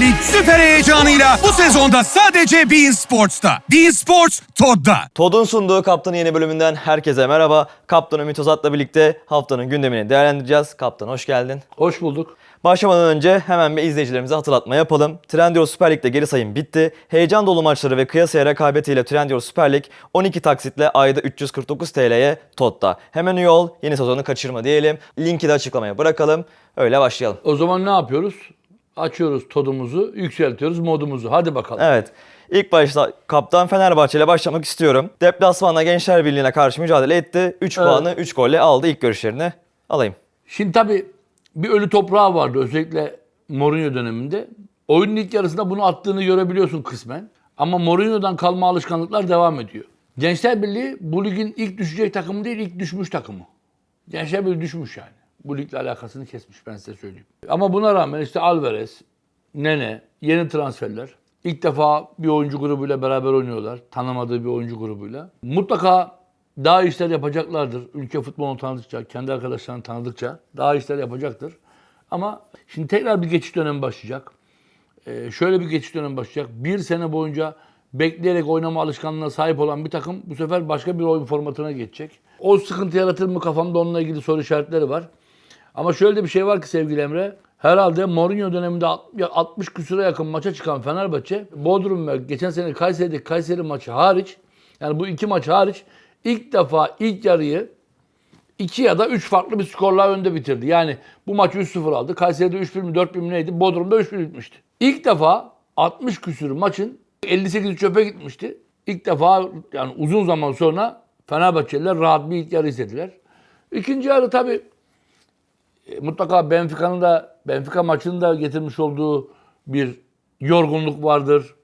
Lig süper heyecanıyla bu sezonda sadece Bein Sports'ta. Bein Sports Todd'da. Todd'un sunduğu Kaptan'ın yeni bölümünden herkese merhaba. Kaptan Ümit Ozat'la birlikte haftanın gündemini değerlendireceğiz. Kaptan hoş geldin. Hoş bulduk. Başlamadan önce hemen bir izleyicilerimize hatırlatma yapalım. Trendyol Süper Lig'de geri sayım bitti. Heyecan dolu maçları ve kıyasaya rekabetiyle Trendyol Süper Lig 12 taksitle ayda 349 TL'ye Todd'da. Hemen üye ol, yeni sezonu kaçırma diyelim. Linki de açıklamaya bırakalım. Öyle başlayalım. O zaman ne yapıyoruz? Açıyoruz todumuzu, yükseltiyoruz modumuzu. Hadi bakalım. Evet. İlk başta kaptan Fenerbahçe ile başlamak istiyorum. Deplasmanda Gençler Birliği'ne karşı mücadele etti. 3 Evet. puanı 3 golle aldı. İlk görüşlerini alayım. Şimdi tabii bir ölü toprağı vardı özellikle Mourinho döneminde. Oyunun ilk yarısında bunu attığını görebiliyorsun kısmen. Ama Mourinho'dan kalma alışkanlıklar devam ediyor. Gençler Birliği bu ligin ilk düşecek takımı değil, ilk düşmüş takımı. Gençler Birliği düşmüş yani. Bu ligle alakasını kesmiş ben size söyleyeyim. Ama buna rağmen işte Alvarez, Nene, yeni transferler. İlk defa bir oyuncu grubuyla beraber oynuyorlar. Tanımadığı bir oyuncu grubuyla. Mutlaka daha işler yapacaklardır. Ülke futbolunu tanıdıkça, kendi arkadaşlarını tanıdıkça daha işler yapacaktır. Ama şimdi tekrar bir geçiş dönemi başlayacak. Ee, şöyle bir geçiş dönemi başlayacak. Bir sene boyunca bekleyerek oynama alışkanlığına sahip olan bir takım bu sefer başka bir oyun formatına geçecek. O sıkıntı yaratır mı kafamda onunla ilgili soru işaretleri var. Ama şöyle de bir şey var ki sevgili Emre. Herhalde Mourinho döneminde 60 küsüre yakın maça çıkan Fenerbahçe, Bodrum ve geçen sene Kayseri'deki Kayseri maçı hariç, yani bu iki maç hariç ilk defa ilk yarıyı 2 ya da 3 farklı bir skorla önde bitirdi. Yani bu maçı 3-0 aldı. Kayseri'de 3-1 mi 4-1 mi neydi? Bodrum'da 3-1 bitmişti. İlk defa 60 küsür maçın 58'i çöpe gitmişti. İlk defa yani uzun zaman sonra Fenerbahçeliler rahat bir ilk yarı istediler. İkinci yarı tabii e, mutlaka Benfica'nın da Benfica maçının da getirmiş olduğu bir yorgunluk vardır.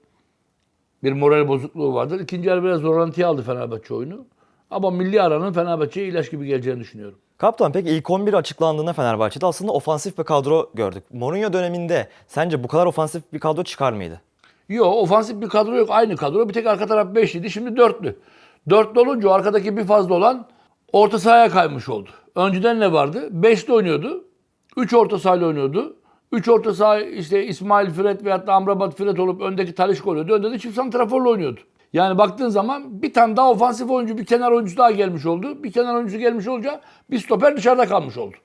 Bir moral bozukluğu vardır. İkinci yarı biraz rolantiye aldı Fenerbahçe oyunu. Ama milli aranın Fenerbahçe'ye ilaç gibi geleceğini düşünüyorum. Kaptan peki ilk 11 açıklandığında Fenerbahçe'de aslında ofansif bir kadro gördük. Mourinho döneminde sence bu kadar ofansif bir kadro çıkar mıydı? Yok ofansif bir kadro yok. Aynı kadro. Bir tek arka taraf 5'liydi. Şimdi dörtlü. Dörtlü olunca o arkadaki bir fazla olan orta sahaya kaymış oldu. Önceden ne vardı? Beşli oynuyordu. Üç orta sahayla oynuyordu. Üç orta saha işte İsmail Fred veyahut da Amrabat Fred olup öndeki Talişka oluyordu. Önde de çift santraforla oynuyordu. Yani baktığın zaman bir tane daha ofansif oyuncu, bir kenar oyuncusu daha gelmiş oldu. Bir kenar oyuncusu gelmiş olunca bir stoper dışarıda kalmış oldu.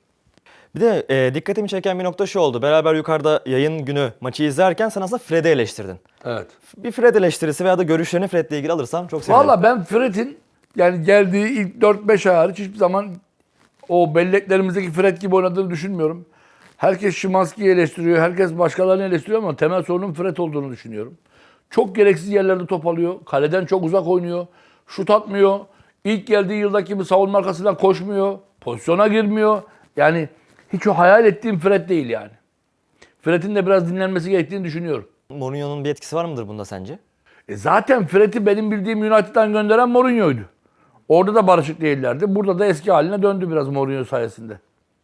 Bir de e, dikkatimi çeken bir nokta şu oldu. Beraber yukarıda yayın günü maçı izlerken sen aslında Fred'i eleştirdin. Evet. Bir Fred eleştirisi veya da görüşlerini Fred'le ilgili alırsam çok sevinirim. Valla ben Fred'in yani geldiği ilk 4-5 ay hariç hiçbir zaman o belleklerimizdeki Fred gibi oynadığını düşünmüyorum. Herkes Şimanski'yi eleştiriyor, herkes başkalarını eleştiriyor ama temel sorunun Fred olduğunu düşünüyorum. Çok gereksiz yerlerde top alıyor, kaleden çok uzak oynuyor, şut atmıyor, ilk geldiği yıldaki gibi savunma arkasından koşmuyor, pozisyona girmiyor. Yani hiç o hayal ettiğim Fred değil yani. Fred'in de biraz dinlenmesi gerektiğini düşünüyorum. Mourinho'nun bir etkisi var mıdır bunda sence? E zaten Fred'i benim bildiğim United'dan gönderen Mourinho'ydu. Orada da barışık değillerdi. Burada da eski haline döndü biraz Mourinho sayesinde.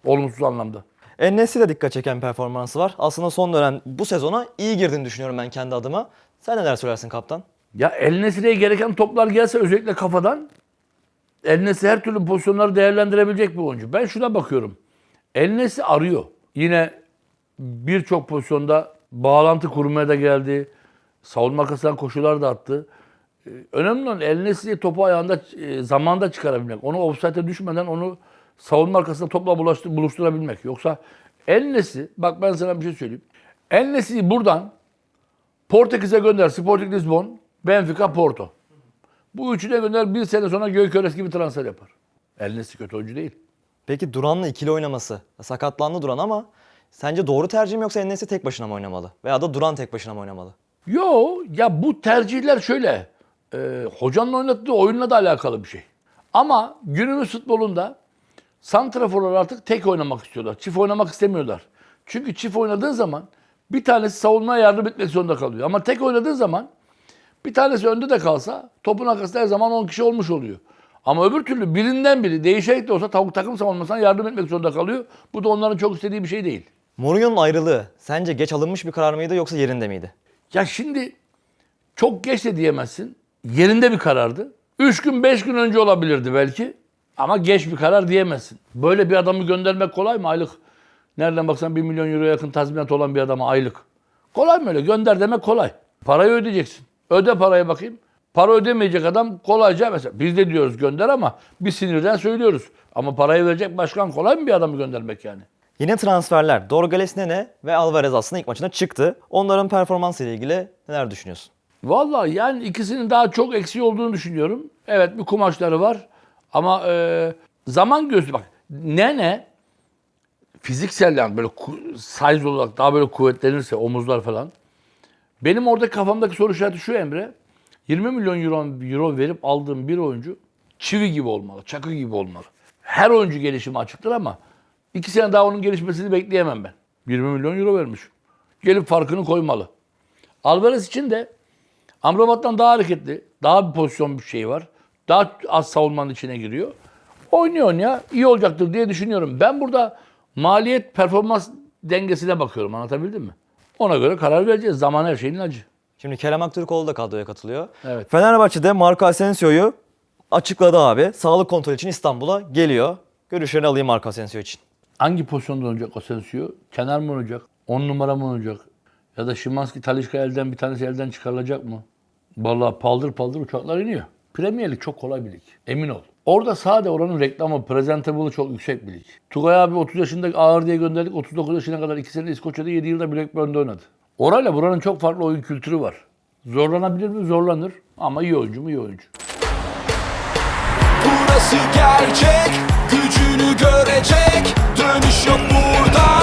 Olumsuz anlamda. Enes'i de dikkat çeken performansı var. Aslında son dönem bu sezona iyi girdiğini düşünüyorum ben kendi adıma. Sen neler söylersin kaptan? Ya El Nesri'ye gereken toplar gelse özellikle kafadan El Nesri her türlü pozisyonları değerlendirebilecek bir oyuncu. Ben şuna bakıyorum. El Nesri arıyor. Yine birçok pozisyonda bağlantı kurmaya da geldi. Savunma arkasından koşular da attı. Önemli olan El Nesri'yi topu ayağında e, zamanda çıkarabilmek. Onu offside'e düşmeden onu savunma arkasında topla bulaştı, buluşturabilmek. Yoksa El Nesri, bak ben sana bir şey söyleyeyim. El Nesri'yi buradan Portekiz'e gönder. Sporting Lisbon, Benfica, Porto. Bu üçüne gönder bir sene sonra Gökörez gibi transfer yapar. El Nesri kötü oyuncu değil. Peki Duran'la ikili oynaması. Sakatlandı Duran ama sence doğru tercih mi yoksa Enes'i tek başına mı oynamalı? Veya da Duran tek başına mı oynamalı? Yo ya bu tercihler şöyle. E, hocanın oynattığı oyunla da alakalı bir şey. Ama günümüz futbolunda santraforlar artık tek oynamak istiyorlar. Çift oynamak istemiyorlar. Çünkü çift oynadığın zaman bir tanesi savunmaya yardım etmek zorunda kalıyor. Ama tek oynadığın zaman bir tanesi önde de kalsa topun arkasında her zaman 10 kişi olmuş oluyor. Ama öbür türlü birinden biri değişerek de olsa tavuk takım savunmasına yardım etmek zorunda kalıyor. Bu da onların çok istediği bir şey değil. Mourinho'nun ayrılığı sence geç alınmış bir karar mıydı yoksa yerinde miydi? Ya şimdi çok geç de diyemezsin. Yerinde bir karardı. 3 gün 5 gün önce olabilirdi belki. Ama geç bir karar diyemezsin. Böyle bir adamı göndermek kolay mı? Aylık nereden baksan 1 milyon euro yakın tazminat olan bir adama aylık. Kolay mı öyle? Gönder demek kolay. Parayı ödeyeceksin. Öde parayı bakayım. Para ödemeyecek adam kolayca mesela biz de diyoruz gönder ama bir sinirden söylüyoruz. Ama parayı verecek başkan kolay mı bir adamı göndermek yani? Yine transferler. Dorgales Nene ve Alvarez aslında ilk maçına çıktı. Onların performansı ile ilgili neler düşünüyorsun? Vallahi yani ikisinin daha çok eksiği olduğunu düşünüyorum. Evet bir kumaşları var ama e, zaman gözü bak Nene fiziksel yani böyle size olarak daha böyle kuvvetlenirse omuzlar falan. Benim orada kafamdaki soru işareti şu Emre. 20 milyon euro, euro verip aldığım bir oyuncu çivi gibi olmalı, çakı gibi olmalı. Her oyuncu gelişimi açıktır ama iki sene daha onun gelişmesini bekleyemem ben. 20 milyon euro vermiş. Gelip farkını koymalı. Alvarez için de Amrabat'tan daha hareketli, daha bir pozisyon bir şey var. Daha az savunmanın içine giriyor. Oynuyor ya iyi olacaktır diye düşünüyorum. Ben burada maliyet performans dengesine bakıyorum anlatabildim mi? Ona göre karar vereceğiz. Zaman her şeyin ilacı. Şimdi Kerem Aktürkoğlu da kadroya katılıyor. Evet. Fenerbahçe'de Marco Asensio'yu açıkladı abi. Sağlık kontrol için İstanbul'a geliyor. Görüşlerini alayım Marco Asensio için. Hangi pozisyonda oynayacak Asensio? Kenar mı oynayacak? 10 numara mı oynayacak? Ya da Şimanski, Talişka elden bir tanesi elden çıkarılacak mı? Vallahi paldır paldır uçaklar iniyor. Premier Lig çok kolay bir lig. Emin ol. Orada sade oranın reklamı, presentable'ı çok yüksek bir lig. Tugay abi 30 yaşında ağır diye gönderdik. 39 yaşına kadar 2 sene İskoçya'da 7 yılda Blackburn'da oynadı. Orayla buranın çok farklı oyun kültürü var. Zorlanabilir mi? Zorlanır. Ama iyi oyuncu mu? İyi oyuncu. Burası gerçek Gücünü görecek Dönüş yok buradan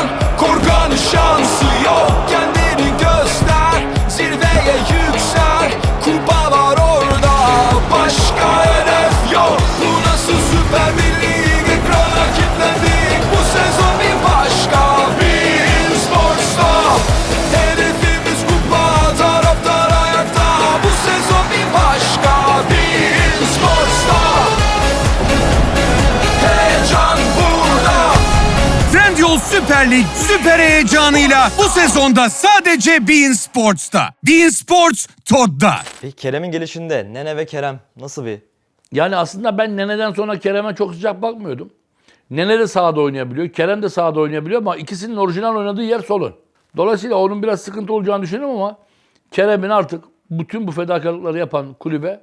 Lig süper heyecanıyla bu sezonda sadece Bein Sports'ta. Bein Sports Todd'da. Peki Kerem'in gelişinde Nene ve Kerem nasıl bir Yani aslında ben Nene'den sonra Kerem'e çok sıcak bakmıyordum. Nene de sahada oynayabiliyor, Kerem de sahada oynayabiliyor ama ikisinin orijinal oynadığı yer solun. Dolayısıyla onun biraz sıkıntı olacağını düşünüyorum ama Kerem'in artık bütün bu fedakarlıkları yapan kulübe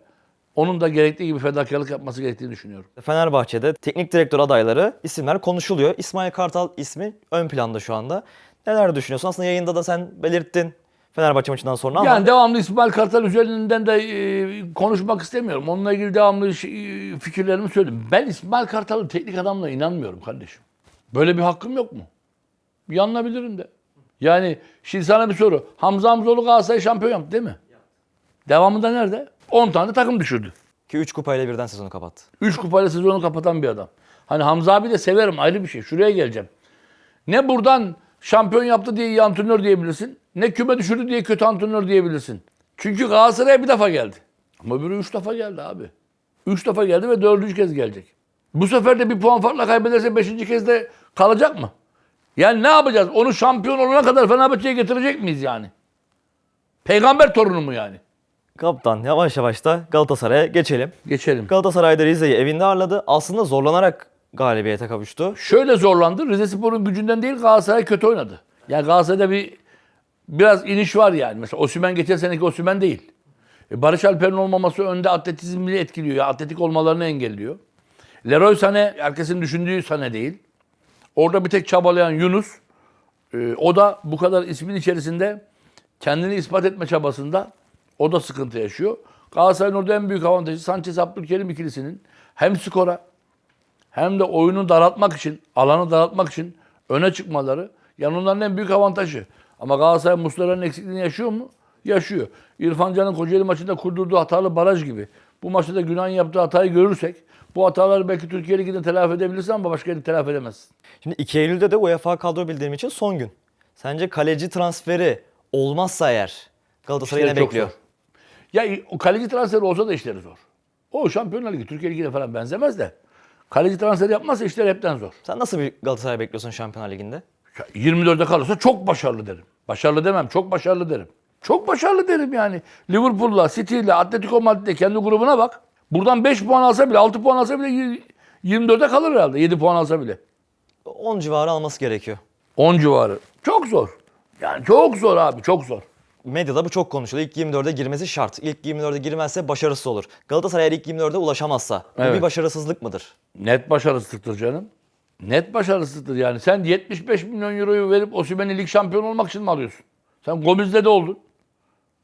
onun da gerektiği gibi fedakarlık yapması gerektiğini düşünüyorum. Fenerbahçe'de teknik direktör adayları isimler konuşuluyor. İsmail Kartal ismi ön planda şu anda. Neler düşünüyorsun? Aslında yayında da sen belirttin Fenerbahçe maçından sonra ama Yani devamlı İsmail Kartal üzerinden de e, konuşmak istemiyorum. Onunla ilgili devamlı e, fikirlerimi söyledim. Ben İsmail Kartal'ın teknik adamla inanmıyorum kardeşim. Böyle bir hakkım yok mu? Yanılabilirim de. Yani şimdi sana bir soru. Hamza Hamzoğlu Galatasaray şampiyon yaptı değil mi? Devamında nerede? 10 tane takım düşürdü. ki 3 kupayla birden sezonu kapattı. 3 kupayla sezonu kapatan bir adam. Hani Hamza abi de severim ayrı bir şey. Şuraya geleceğim. Ne buradan şampiyon yaptı diye iyi antrenör diyebilirsin. Ne küme düşürdü diye kötü antrenör diyebilirsin. Çünkü Galatasaray'a bir defa geldi. Ama öbürü 3 defa geldi abi. 3 defa geldi ve dördüncü kez gelecek. Bu sefer de bir puan farkla kaybederse beşinci kez de kalacak mı? Yani ne yapacağız? Onu şampiyon olana kadar Fenerbahçe'ye getirecek miyiz yani? Peygamber torunu mu yani? Kaptan yavaş yavaş da Galatasaray'a geçelim. Geçelim. Galatasaray'da Rize'yi evinde ağırladı. Aslında zorlanarak galibiyete kavuştu. şöyle zorlandı. Rize Spor'un gücünden değil Galatasaray kötü oynadı. Yani Galatasaray'da bir biraz iniş var yani. Mesela Osimhen geçen seneki Osimhen değil. E Barış Alper'in olmaması önde atletizmi etkiliyor. Ya atletik olmalarını engelliyor. Leroy Sané herkesin düşündüğü Sané değil. Orada bir tek çabalayan Yunus. e, o da bu kadar ismin içerisinde kendini ispat etme çabasında o da sıkıntı yaşıyor. Galatasaray'ın orada en büyük avantajı Sanchez Abdülkerim ikilisinin hem skora hem de oyunu daraltmak için, alanı daraltmak için öne çıkmaları yani onların en büyük avantajı. Ama Galatasaray Muslera'nın eksikliğini yaşıyor mu? Yaşıyor. İrfan Can'ın Kocaeli maçında kurdurduğu hatalı baraj gibi. Bu maçta da Günay'ın yaptığı hatayı görürsek bu hataları belki Türkiye Ligi'nde telafi edebilirsin ama başka yerde telafi edemezsin. Şimdi 2 Eylül'de de UEFA kadro bildirim için son gün. Sence kaleci transferi olmazsa eğer Galatasaray ne bekliyor? zor. Ya o kaleci transferi olsa da işleri zor. O Şampiyonlar Ligi, Türkiye Ligi'ne falan benzemez de. Kaleci transferi yapmazsa işler hepten zor. Sen nasıl bir Galatasaray bekliyorsun Şampiyonlar Ligi'nde? Ya 24'e kalırsa çok başarılı derim. Başarılı demem, çok başarılı derim. Çok başarılı derim yani. Liverpool'la, City'yle, Atletico Madrid'le kendi grubuna bak. Buradan 5 puan alsa bile, 6 puan alsa bile y- 24'e kalır herhalde. 7 puan alsa bile. 10 civarı alması gerekiyor. 10 civarı. Çok zor. Yani çok zor abi çok zor. Medyada bu çok konuşuluyor. İlk 24'e girmesi şart. İlk 24'e girmezse başarısız olur. Galatasaray ilk 24'e ulaşamazsa bu Evet. bir başarısızlık mıdır? Net başarısızlıktır canım. Net başarısızlıktır yani. Sen 75 milyon euroyu verip Osimhen'i lig şampiyonu olmak için mi alıyorsun? Sen Gomez'le de oldun.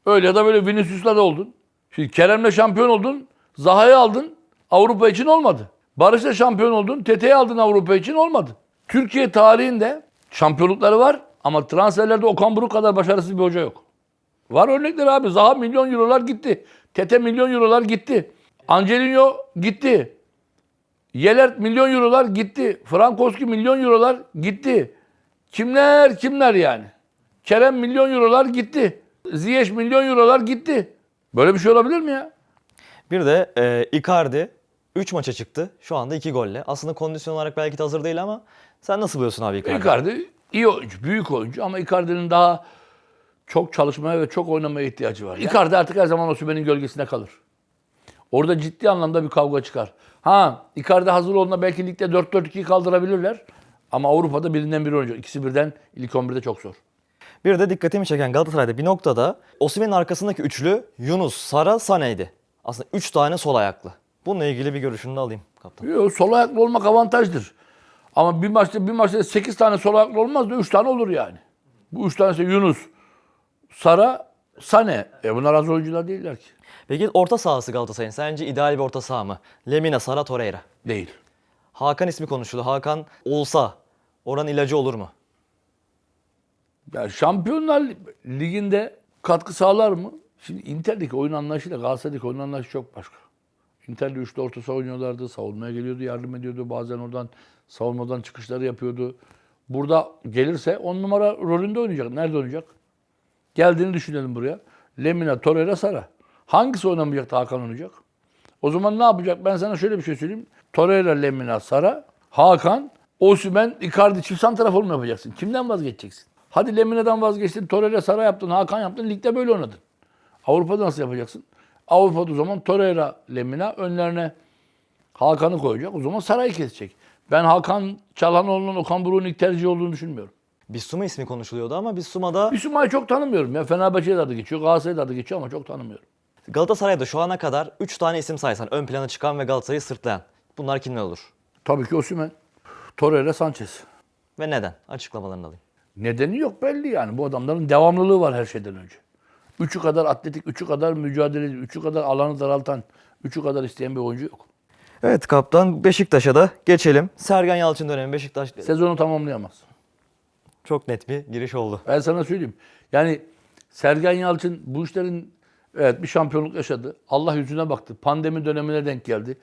Öyle ya da böyle Vinicius'la da oldun. Şimdi Kerem'le şampiyon oldun. Zaha'yı aldın. Avrupa için olmadı. Barış'la şampiyon oldun. Tete'yi aldın Avrupa için olmadı. Türkiye tarihinde şampiyonlukları var ama transferlerde Okan Buruk kadar başarısız bir hoca yok. Var örnekler abi. Zaha milyon eurolar gitti. Tete milyon eurolar gitti. Angelino gitti. Yelert milyon eurolar gitti. Frankowski milyon eurolar gitti. Kimler kimler yani? Kerem milyon eurolar gitti. Ziyech milyon eurolar gitti. Böyle bir şey olabilir mi ya? Bir de e, Icardi 3 maça çıktı. Şu anda 2 golle. Aslında kondisyon olarak belki de hazır değil ama sen nasıl buluyorsun abi Icardi? Icardi iyi oyuncu, büyük oyuncu ama Icardi'nin daha çok çalışmaya ve çok oynamaya ihtiyacı var. Icardi artık her zaman Osimhen'in gölgesinde kalır. Orada ciddi anlamda bir kavga çıkar. Ha, Icardi hazır olduğunda belki ligde 4-4-2'yi kaldırabilirler. Ama Avrupa'da birinden biri oynayacak. İkisi birden ilk 11'de çok zor. Bir de dikkatimi çeken Galatasaray'da bir noktada Osimhen'in arkasındaki üçlü Yunus, Sara, Sané'ydi. Aslında 3 tane sol ayaklı. Bununla ilgili bir görüşünü de alayım kaptan. Yo, sol ayaklı olmak avantajdır. Ama bir maçta bir maçta 8 tane sol ayaklı olmaz da 3 tane olur yani. Bu 3 tanesi Yunus, Sara, Sane. E bunlar az oyuncular değiller ki. Peki orta sahası Galatasaray'ın sence ideal bir orta saha mı? Lemina, Sara, Torreira. Değil. Hakan ismi konuşuldu. Hakan olsa oranın ilacı olur mu? Ya Şampiyonlar Ligi'nde katkı sağlar mı? Şimdi Inter'deki oyun anlayışıyla Galatasaray'daki oyun anlayışı çok başka. Inter'de üçlü orta saha oynuyorlardı. Savunmaya geliyordu, yardım ediyordu. Bazen oradan savunmadan çıkışları yapıyordu. Burada gelirse on numara rolünde oynayacak. Nerede oynayacak? Geldiğini düşünelim buraya. Lemina, Torreira, Sara. Hangisi oynamayacak da Hakan oynayacak? O zaman ne yapacak? Ben sana şöyle bir şey söyleyeyim. Torreira, Lemina, Sara, Hakan, Osimhen, Icardi çift santrafor mu yapacaksın? Kimden vazgeçeceksin? Hadi Lemina'dan vazgeçtin, Torreira, Sara yaptın, Hakan yaptın, ligde böyle oynadın. Avrupa'da nasıl yapacaksın? Avrupa'da o zaman Torreira, Lemina önlerine Hakan'ı koyacak. O zaman Saray'ı kesecek. Ben Hakan Çalhanoğlu'nun Okan Buruk'un ilk tercih olduğunu düşünmüyorum. Bissouma ismi konuşuluyordu ama Bissouma'da Bisuma'yı çok tanımıyorum. Ya Fenerbahçe'de adı geçiyor, Galatasaray'da adı geçiyor ama çok tanımıyorum. Galatasaray'da şu ana kadar 3 tane isim saysan ön plana çıkan ve Galatasaray'ı sırtlayan. Bunlar kimler olur? Tabii ki Osimhen, Torreira, Sanchez. Ve neden? Açıklamalarını alayım. Nedeni yok belli yani. Bu adamların devamlılığı var her şeyden önce. Üçü kadar atletik, üçü kadar mücadeleci, üçü kadar alanı daraltan, üçü kadar isteyen bir oyuncu yok. Evet kaptan Beşiktaş'a da geçelim. Sergen Yalçın dönemi Beşiktaş Sezonu tamamlayamaz. Çok net bir giriş oldu. Ben sana söyleyeyim. Yani Sergen Yalçın bu işlerin evet bir şampiyonluk yaşadı. Allah yüzüne baktı. Pandemi dönemine denk geldi.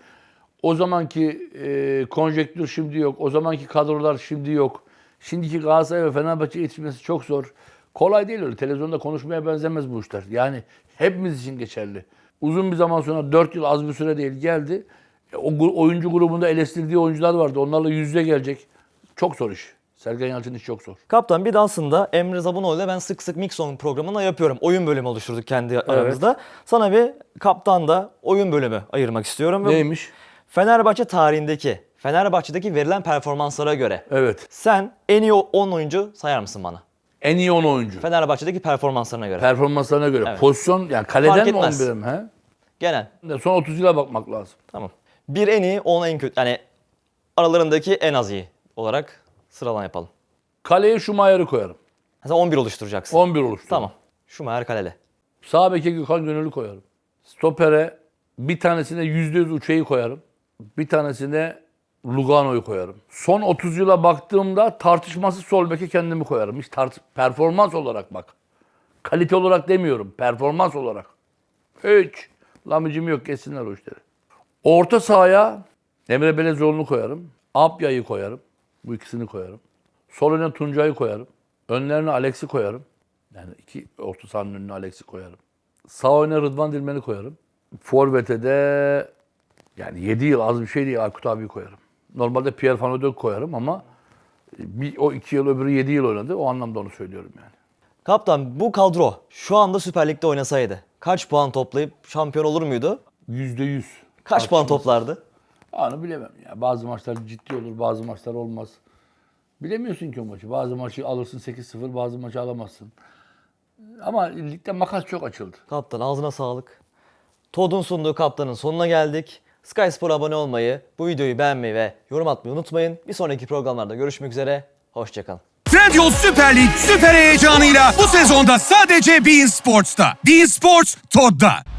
O zamanki e, konjektür şimdi yok. O zamanki kadrolar şimdi yok. Şimdiki Galatasaray ve Fenerbahçe yetişmesi çok zor. Kolay değil öyle. Televizyonda konuşmaya benzemez bu işler. Yani hepimiz için geçerli. Uzun bir zaman sonra 4 yıl az bir süre değil geldi. E, O oyuncu grubunda eleştirdiği oyuncular vardı. Onlarla yüz yüze gelecek. Çok zor iş. Sergen Yalçın iş çok zor. Kaptan bir de aslında Emre Zabunoğlu ile ben sık sık Mixon programında yapıyorum. Oyun bölümü oluşturduk kendi aramızda. Sana bir kaptan da oyun bölümü ayırmak istiyorum. Ve Neymiş? Fenerbahçe tarihindeki, Fenerbahçe'deki verilen performanslara göre Evet. sen en iyi 10 oyuncu sayar mısın bana? En iyi 10 oyuncu. Fenerbahçe'deki performanslarına göre. Performanslarına göre. Evet. Pozisyon yani Fark kaleden mi etmez. 11'e mi? He? Genel. Son 30 yıla bakmak lazım. Tamam. Bir en iyi, 10 en kötü. Yani aralarındaki en az iyi olarak sıralama yapalım. Kaleye Schumacher'ı koyarım. Mesela 11 oluşturacaksın. 11 oluştu. Tamam. Schumacher kalede. Sağ beke Gökhan Gönüllü koyarım. Stopere bir tanesine %100 uçayı koyarım. Bir tanesine Lugano'yu koyarım. Son 30 yıla baktığımda tartışmasız sol beke kendimi koyarım. Hiç tart performans olarak bak. Kalite olarak demiyorum. Performans olarak. Hiç. Lamıcım yok kessinler o işleri. Orta sahaya Emre Belezoğlu'nu koyarım. Apya'yı koyarım. Bu ikisini koyarım. Sol öne Tuncay'ı koyarım. Önlerine Alex'i koyarım. Yani iki orta sahanın önüne Alex'i koyarım. Sağ öne Rıdvan Dilmen'i koyarım. Forvet'e de yani 7 yıl az bir şey değil Aykut abiyi koyarım. Normalde Pierre Van koyarım ama bir, o 2 yıl öbürü 7 yıl oynadı. O anlamda onu söylüyorum yani. Kaptan bu kadro şu anda Süper Lig'de oynasaydı kaç puan toplayıp şampiyon olur muydu? %100. Kaç puan toplardı? Onu bilemem ya. Bazı maçlar ciddi olur, bazı maçlar olmaz. Bilemiyorsun ki o maçı. Bazı maçı alırsın 8-0, bazı maçı alamazsın. Ama ligde makas çok açıldı. Kaptan ağzına sağlık. Todd'un sunduğu kaptanın sonuna geldik. Sky Spor'a abone olmayı, bu videoyu beğenmeyi ve yorum atmayı unutmayın. Bir sonraki programlarda görüşmek üzere. Hoşçakalın. Trendyol Süper Lig süper heyecanıyla bu sezonda sadece Bein Sports'ta. Bein Sports Todd'da.